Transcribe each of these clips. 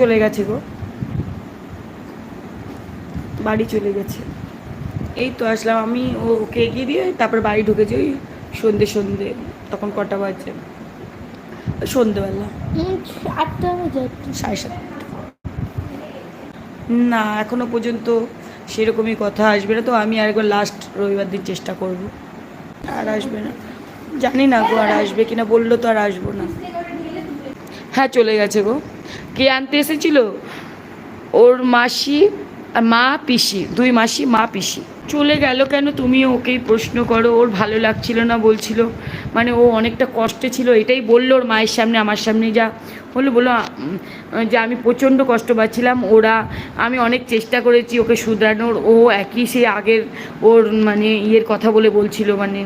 চলে গেছে গো। বাড়ি চলে গেছে। এই তো আসলাম আমি ওকে এগিয়ে দিয়ে তারপর বাড়ি ঢুকেছি ওই সন্ধে সন্ধে, তখন কটা ওই সন্ধেবেলা। আটটা বাজে সাড়ে সাতটা। না, এখনও পর্যন্ত সেরকমই কথা আসবে না তো, আমি আরেকবার লাস্ট রবিবার দিন চেষ্টা করব। আর আসবে না। জানি না গো আর আসবে কিনা, বলল তো আর আসব না। হ্যাঁ চলে গেছে গো। কে আনতে এসেছিল? ওর মাসি আর মা পিসি দুই মাসি মা পিসি। চলে গেল কেন? তুমি ওকেই প্রশ্ন করো ওর ভালো লাগছিল না বলছিল। মানে ও অনেকটা কষ্টে ছিল এটাই বলল ওর মায়ের সামনে আমার সামনে যা। বলল উম, যে আমি প্রচণ্ড কষ্ট পাচ্ছিলাম ওরা আমি অনেক চেষ্টা করেছি ওকে শুধরানোর ও একই সে আগের ওর মানে ইয়ের কথা বলে বলছিল মানে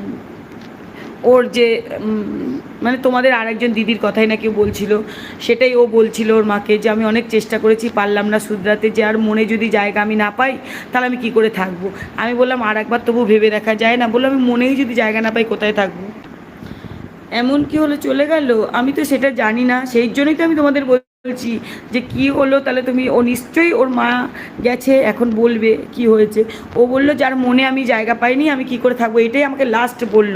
ওর যে মানে তোমাদের আরেকজন দিদির কথাই না কেউ বলছিল, সেটাই ও বলছিল ওর মাকে যে আমি অনেক চেষ্টা করেছি, পারলাম না শুধরাতে যে আর মনে যদি জায়গা আমি না পাই, তাহলে আমি কি করে থাকব? আমি বললাম, আর একবার তবু ভেবে দেখা যায় না। বললাম আমি মনেই যদি জায়গা না পাই, কোথায় থাকব? এমন কি হলো চলে গেল, আমি তো সেটা জানি না, সেই জন্যই তো আমি তোমাদের বলছি যে কি হলো? তাহলে তুমি, ও নিশ্চয়ই ওর মা গেছে, এখন বলবে কি হয়েছে। ও বলল, যার মনে আমি জায়গা পাইনি, আমি কি করে থাকব? এটাই আমাকে লাস্ট বলল।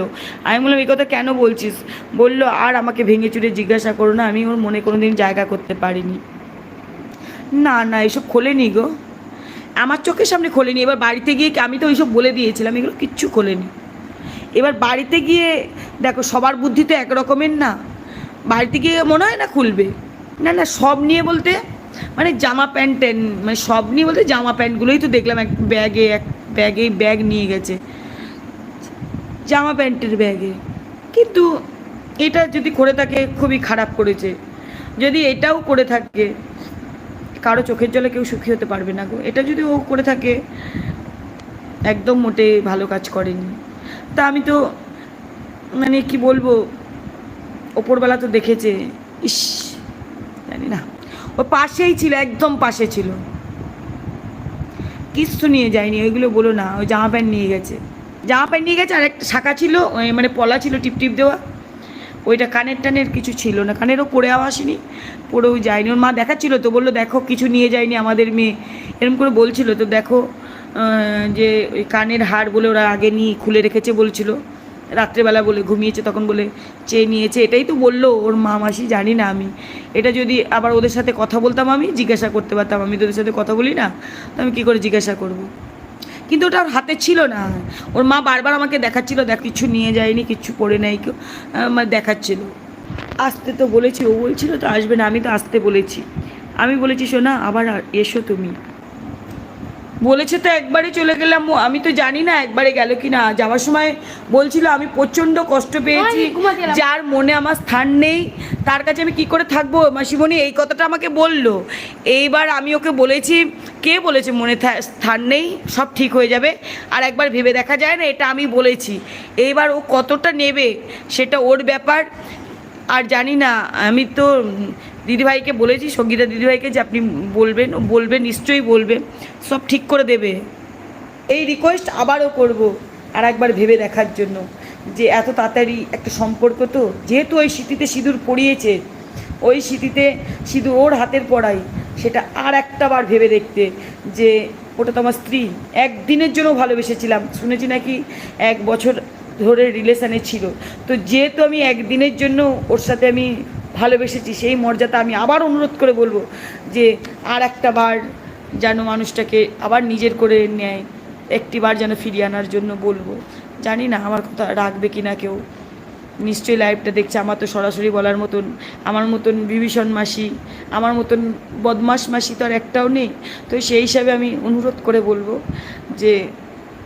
আমি বললাম, এই কথা কেন বলছিস? বলল, আর আমাকে ভেঙে চুরে জিজ্ঞাসা করো না, আমি ওর মনে কোনো দিন জায়গা করতে পারিনি। না না, এসব খোলেনি গো। আমার চোখের সামনে খোলেনি। এবার বাড়িতে গিয়ে আমি তো ওইসব বলে দিয়েছিলাম, এগুলো কিচ্ছু খোলেনি। এবার বাড়িতে গিয়ে, দেখো, সবার বুদ্ধি তো এক রকমের না। বাড়িতে গিয়ে মনে হয় না খুলবে? না না, সব নিয়ে বলতে মানে জামা প্যান্ট মানে সব নিয়ে বলতে জামা প্যান্টগুলোই তো দেখলাম, এক ব্যাগে এক ব্যাগে ব্যাগ নিয়ে গেছে। জামা প্যান্টের ব্যাগে। কিন্তু এটা যদি করে থাকে, খুবই খারাপ করেছে। যদি এটাও করে থাকে, কারও চোখের জলে কেউ সুখী হতে পারবে না গো। এটা যদি ও করে থাকে, একদম মোটে ভালো কাজ করেনি। তা আমি তো মানে কি বলব, ওপরবেলা তো দেখেছে। ইস ও পাশেই ছিল, একদম পাশে ছিল। কিচ্ছু নিয়ে যায়নি, ওইগুলো বলো না, ওই জামা প্যান্ট নিয়ে গেছে। জামা প্যান্ট নিয়ে গেছে আর একটা শাখা ছিল, ওই মানে পলা ছিল টিপ টিপ দেওয়া। ওইটা কানের টানের কিছু ছিল না, কানেরও পড়েও আসেনি পড়েও যায়নি। ওর মা দেখাচ্ছিল তো, বলল, দেখো, কিছু নিয়ে যায়নি আমাদের মেয়ে। এরকম করে বলছিল, তো দেখো যে ওই কানের হার বলে ওরা আগে নিয়ে খুলে রেখেছে, বলছিল। রাত্রেবেলা বলে, ঘুমিয়েছে, তখন বলে, চেয়ে নিয়েছে। এটাই তো বলল ওর মা মাসি জানি না আমি। এটা যদি আবার ওদের সাথে কথা বলতাম আমি, জিজ্ঞাসা করতে পারতাম। আমি তো ওদের সাথে কথা বলি না, তো আমি কী করে জিজ্ঞাসা করব? কিন্তু ওটা ওর হাতে ছিল না। ওর মা বারবার আমাকে দেখাচ্ছিল, দেখ, কিছু নিয়ে যায়নি কিচ্ছু পড়ে নেই। কেউ মানে দেখাচ্ছিল। আসতে তো বলেছি, ও বলছিল, তো আসবে না। আমি তো আসতে বলেছি। আমি বলেছি, শোনা, আবার এসো তুমি। বলেছে তো একবারে চলে গেলাম। আমি তো জানি না একবারে গেল কি না যাওয়ার সময় বলছিল আমি প্রচণ্ড কষ্ট পেয়েছি। যার মনে আমার স্থান নেই তার কাছে আমি কি করে থাকব? মাসিমণি এই কথাটা আমাকে বলল। এইবার আমি ওকে বলেছি কে বলেছে মনে থা- স্থান নেই সব ঠিক হয়ে যাবে। আর একবার ভেবে দেখা যায় না এটা আমি বলেছি। এইবার ও কতটা নেবে সেটা ওর ব্যাপার। আর জানি না আমি তো দিদিভাইকে বলেছি, সঙ্গীতা দিদিভাইকে যে আপনি বলবেন ও বলবে নিশ্চয়ই বলবে, সব ঠিক করে দেবে। এই রিকোয়েস্ট আবারও করব আর একবার ভেবে দেখার জন্য যে এত তাড়াতাড়ি একটা সম্পর্ক তো, যেহেতু ওই স্মৃতিতে সিঁদুর পড়িয়েছে, ওই স্মৃতিতে সিঁদুর ওর হাতের পড়াই সেটা আর একটা বার ভেবে দেখতে যে ওটা তো আমার স্ত্রী। একদিনের জন্য ভালোবেসেছিলাম, শুনেছি নাকি এক বছর ধরে রিলেশানে ছিল। তো যেহেতু আমি একদিনের জন্য ওর সাথে আমি ভালোবেসেছি, সেই মর্যাদা আমি আবার অনুরোধ করে বলব যে আর একটা বার যেন মানুষটাকে আবার নিজের করে নেয় একটিবার যেন ফিরিয়ে আনার জন্য বলব। জানি না আমার কথা রাখবে কি না কেউ। নিশ্চয়ই লাইভটা দেখছে, আমার তো সরাসরি বলার মতন, আমার মতন বিভীষণ মাসি, আমার মতন বদমাস মাসি তো আর একটাও নেই। তো সেই হিসাবে আমি অনুরোধ করে বলব যে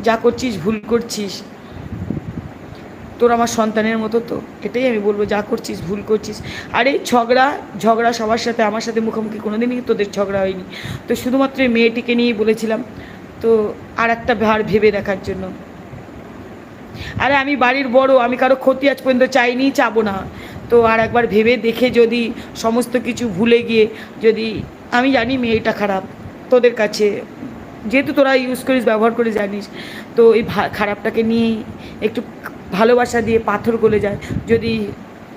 যা করছিস, ভুল করছিস তোর আমার সন্তানের মতো তো। এটাই আমি বলব, যা করছিস, ভুল করছিস। আর এই ঝগড়া ঝগড়া সবার সাথে, আমার সাথে মুখোমুখি কোনো দিনই তোদের ঝগড়া হয়নি। তো শুধুমাত্র এই মেয়েটিকে নিয়েই বলেছিলাম, তো আর একটা ভার ভেবে দেখার জন্য। আরে, আমি বাড়ির বড়, আমি কারও ক্ষতি আজ পর্যন্ত চাইনি, চাবো না। তো আর একবার ভেবে দেখে যদি সমস্ত কিছু ভুলে গিয়ে যদি, আমি জানি মেয়েটা খারাপ, তোদের কাছে। যেহেতু তোরা ইউজ করিস, ব্যবহার করে জানিস। তো এই খারাপটাকে নিয়েই একটু ভালোবাসা দিয়ে পাথর গলে যায়। যদি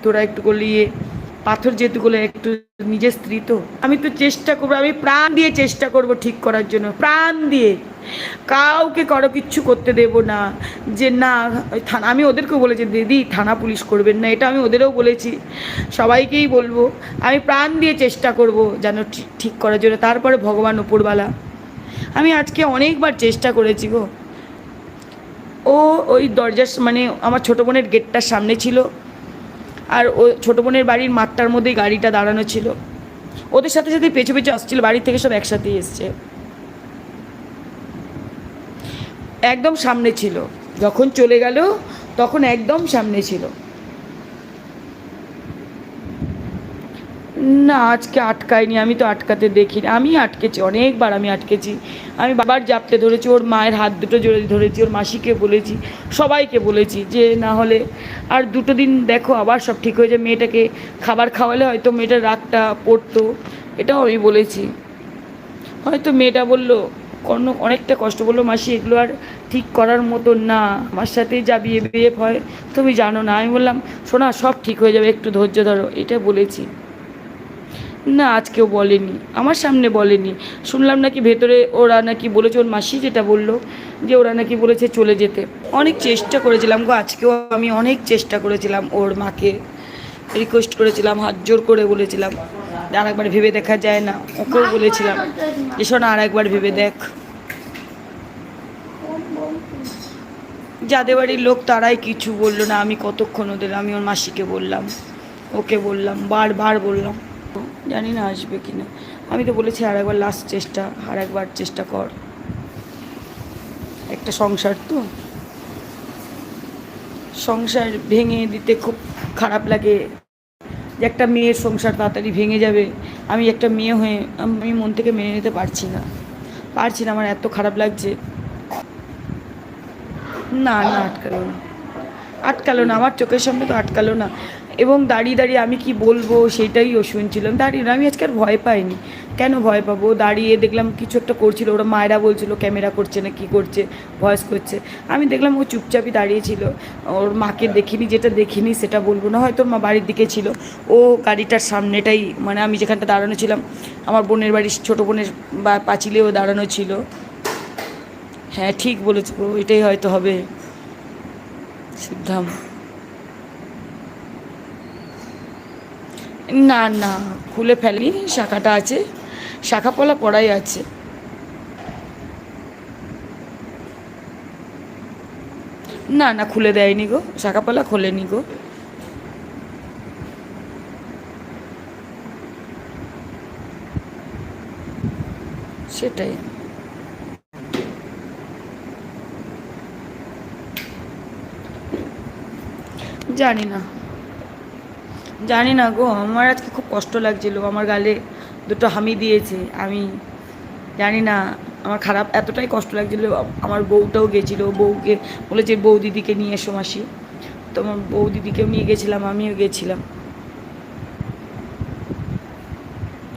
তোরা একটু গলিয়ে পাথর যেহেতুগুলো একটু নিজের স্ত্রী তো। আমি তো চেষ্টা করব, আমি প্রাণ দিয়ে চেষ্টা করব ঠিক করার জন্য। প্রাণ দিয়ে। কাউকে কারও কিচ্ছু করতে দেব না। যে না, থানা, আমি ওদেরকেও বলেছি, দিদি, থানা পুলিশ করবেন না। এটা আমি ওদেরও বলেছি। সবাইকেই বলব, আমি প্রাণ দিয়ে চেষ্টা করব যেন ঠিক করার জন্য। তারপরে ভগবান উপরবালা আমি আজকে অনেকবার চেষ্টা করেছি গো। ও ওই দরজার মানে আমার ছোটো বোনের গেটটার সামনে ছিল। আর ও ছোটো বোনের বাড়ির মাঠটার মধ্যেই গাড়িটা দাঁড়ানো ছিল। ওদের সাথে সাথে পেছু পেছু আসছিল, বাড়ি থেকে সব একসাথেই এসছে। একদম সামনে ছিল। যখন চলে গেল, তখন একদম সামনে ছিল। না, আজকে আটকায়নি, আমি তো আটকাতে দেখিনি। আমি আটকেছি, অনেকবার আমি আটকেছি। আমি বাবার জাপতে ধরেছি, ওর মায়ের হাত দুটো জোরে ধরেছি, ওর মাসিকে বলেছি, সবাইকে বলেছি যে না হলে আর দুটো দিন দেখো, আবার সব ঠিক হয়ে যায়। মেয়েটাকে খাবার খাওয়ালে হয়তো মেয়েটার রাগটা পড়তো, এটাও আমি বলেছি। হয়তো মেয়েটা বলল কোনো অনেকটা কষ্ট বলল মাসি এগুলো আর ঠিক করার মতো না, আমার সাথেই যা বিয়ে বিয়ে হয়, তুমি জানো না। আমি বললাম, শোনা, সব ঠিক হয়ে যাবে, একটু ধৈর্য ধরো, এটা বলেছি। না, আজকেও বলেনি। আমার সামনে বলেনি। শুনলাম নাকি ভেতরে ওরা নাকি বলেছে ওর মাসি যেটা বলল, যে ওরা নাকি বলেছে চলে যেতে। অনেক চেষ্টা করেছিলাম গো, আজকেও আমি অনেক চেষ্টা করেছিলাম ওর মাকে। রিকোয়েস্ট করেছিলাম, হাত জোর করে বলেছিলাম। আর একবার ভেবে দেখা যায় না, ওকেও বলেছিলাম। শোনা, আর একবার ভেবে দেখ। যাদের বাড়ির লোক তারাই কিছু বলল না, আমি কতক্ষণ ওদের, আমি ওর মাসিকে বললাম, ওকে বললাম, বারবার বললাম। জানি না আসবে কি না। আমি তো বলেছি আর একবার লাস্ট চেষ্টা, আর একবার চেষ্টা কর। একটা সংসার তো। সংসার ভেঙে দিতে খুব খারাপ লাগে। যে একটা মেয়ের সংসার তাড়াতাড়ি ভেঙে যাবে। আমি একটা মেয়ে হয়ে, আমি মন থেকে মেনে নিতে পারছি না। পারছি না, আমার এত খারাপ লাগছে। না না, আটকালো না। আটকালো না, আমার চোখের সামনে তো আটকালো না। এবং দাঁড়িয়ে দাঁড়িয়ে আমি কি বলব সেটাই ও শুনছিলাম। দাঁড়িয়ে আমি আজকে আর ভয় পাইনি। কেন ভয় পাবো? দাঁড়িয়ে দেখলাম কিছু একটা করছিল, ওরা মায়েরা বলছিল ক্যামেরা করছে না, কি করছে, ভয়েস করছে। আমি দেখলাম ও চুপচাপই দাঁড়িয়েছিল ওর মাকে দেখিনি, যেটা দেখিনি সেটা বলব না, হয়তো মা বাড়ির দিকে ছিল। ও গাড়িটার সামনেটাই মানে আমি যেখানটা দাঁড়ানো ছিলাম, আমার বোনের বাড়ির ছোটো বোনের বা পাঁচিলেও দাঁড়ানো ছিল। হ্যাঁ ঠিক বলেছ, এটাই হয়তো হবে। সিদ্ধাম। না না, খুলে ফেলি শাখাটা আছে। শাখা পলা পড়াই আছে। না না, খুলে দেয়নি গো, শাখা পলা খোলেনি গো। সেটাই। জানি না। জানি না গো, আমার আজকে খুব কষ্ট লাগছিল। আমার গালে দুটো হামি দিয়েছে। আমি জানি না, আমার খারাপ এতটাই কষ্ট লাগছিল। আমার বউটাও গেছিল, বউকে বলেছে বউ দিদিকে নিয়ে এসো মাসি। তো আমার বউ দিদিকেও নিয়ে গেছিলাম, আমিও গেছিলাম।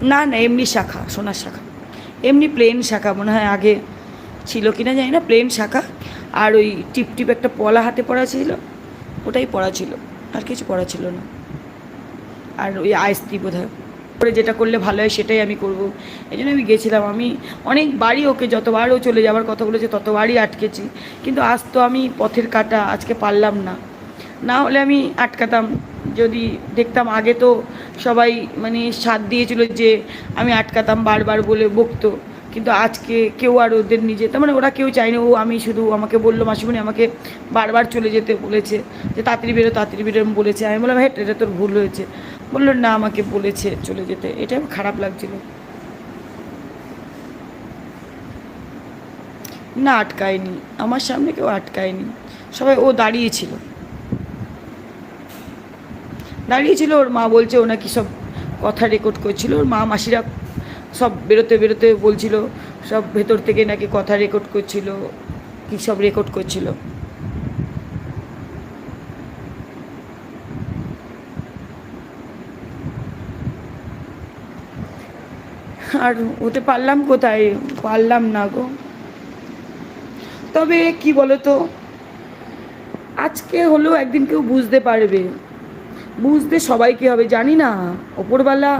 না না, এমনি শাখা, সোনার শাখা। এমনি প্লেন শাখা, মনে হয় আগে ছিল কিনা জানি না প্লেন শাখা। আর ওই টিপ টিপ একটা পলা হাতে পড়া ছিল, ওটাই পড়া ছিল। আর কিছু পড়া ছিল না। আর ওই আইসতি বোধ করে যেটা করলে ভালো হয় সেটাই আমি করব। এই জন্য আমি গেছিলাম। আমি অনেকবারই ওকে যতবারও চলে যাওয়ার কথা বলেছে ততবারই আটকেছি। কিন্তু আজ তো আমি পথের কাটা, আজকে পারলাম না। না হলে আমি আটকাতাম। যদি দেখতাম আগে তো সবাই মানে সাথ দিয়েছিল যে আমি আটকাতাম বারবার বলে বকতো। কিন্তু আজকে কেউ আর ওদের নিজে তার মানে ওরা কেউ চায়নি, ও আমি শুধু আমাকে বলল মাসিমণি আমাকে বারবার চলে যেতে বলেছে, যে তাড়াতাড়ি বেরো তাড়াতাড়ি বেরো বলেছে। আমি বললাম হ্যাঁ এটা তোর ভুল হয়েছে। বলল, না, আমাকে বলেছে চলে যেতে। এটা খারাপ লাগছিল। না আটকায়নি, আমার সামনে কেউ আটকায়নি। সবাই, ও দাঁড়িয়েছিল দাঁড়িয়েছিল ওর মা বলছে, ও নাকি সব কথা রেকর্ড করছিল। ওর মা, মাসিরা সব বেরোতে বেরোতে বলছিল, সব ভেতর থেকে নাকি কথা রেকর্ড করছিল, কী সব রেকর্ড করছিল। আর হতে পারলাম কোথায়? পারলাম না গো। তবে কি বলো তো আজকে হলেও একদিন কেউ বুঝতে পারবে। বুঝতে সবাইকে হবে, জানি না। ওপরওয়ালা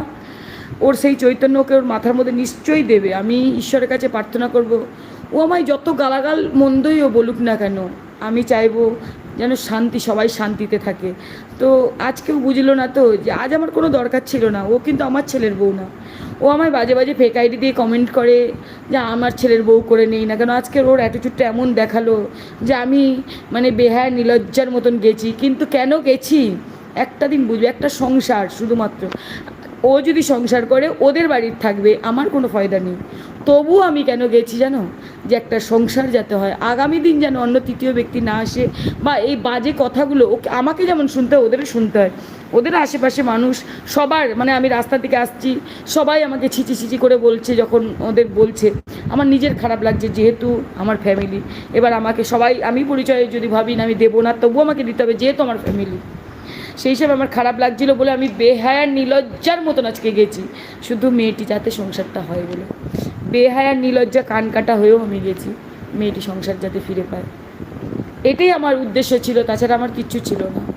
ওর সেই চৈতন্যকে ওর মাথার মধ্যে নিশ্চয়ই দেবে। আমি ঈশ্বরের কাছে প্রার্থনা করব। ও আমায় যত গালাগাল মন্দই ও বলুক না কেন, আমি চাইব যেন শান্তি, সবাই শান্তিতে থাকে। তো আজকেও বুঝলো না তো যে আজ আমার কোনো দরকার ছিল না, ও কিন্তু আমার ছেলের বউ না। ও আমায় বাজে বাজে ফেক আইডি দিয়ে কমেন্ট করে যে আমার ছেলের বউ করে নেই না কেন, আজকে ওর অ্যাটিটিউডটা এমন দেখাল যে আমি মানে বেহায়, নিলজ্জার মতন গেছি। কিন্তু কেন গেছি? একটা দিন বুঝবে, একটা সংসার শুধুমাত্র। ও যদি সংসার করে, ওদের বাড়ির থাকবে, আমার কোনো ফয়দা নেই। তবু আমি কেন গেছি জানো? যে একটা সংসার যাতে হয়। আগামী দিন যেন অন্য তৃতীয় ব্যক্তি না আসে বা এই বাজে কথাগুলো ওকে, আমাকে যেমন শুনতে হয়, ওদেরও শুনতে হয়। ওদের আশেপাশে মানুষ, সবার মানে আমি রাস্তা থেকে আসছি, সবাই আমাকে ছিচি ছিচি করে বলছে যখন ওদের বলছে। আমার নিজের খারাপ লাগছে যেহেতু আমার ফ্যামিলি এবার আমাকে সবাই, আমি পরিচয় যদি ভাবি না, আমি দেবো না, তবুও আমাকে দিতে হবে যেহেতু আমার ফ্যামিলি সেই হিসাবে আমার খারাপ লাগছিল বলে আমি বেহায়ার নিলজ্জার মতন আজকে গেছি। শুধু মেয়েটি যাতে সংসারটা হয় বলে। বেহায়ার নিলজ্জা কান কাটা হয়েও আমি গেছি। মেয়েটি সংসার যাতে ফিরে পায়। এটাই আমার উদ্দেশ্য ছিল, তাছাড়া আমার কিচ্ছু ছিল না।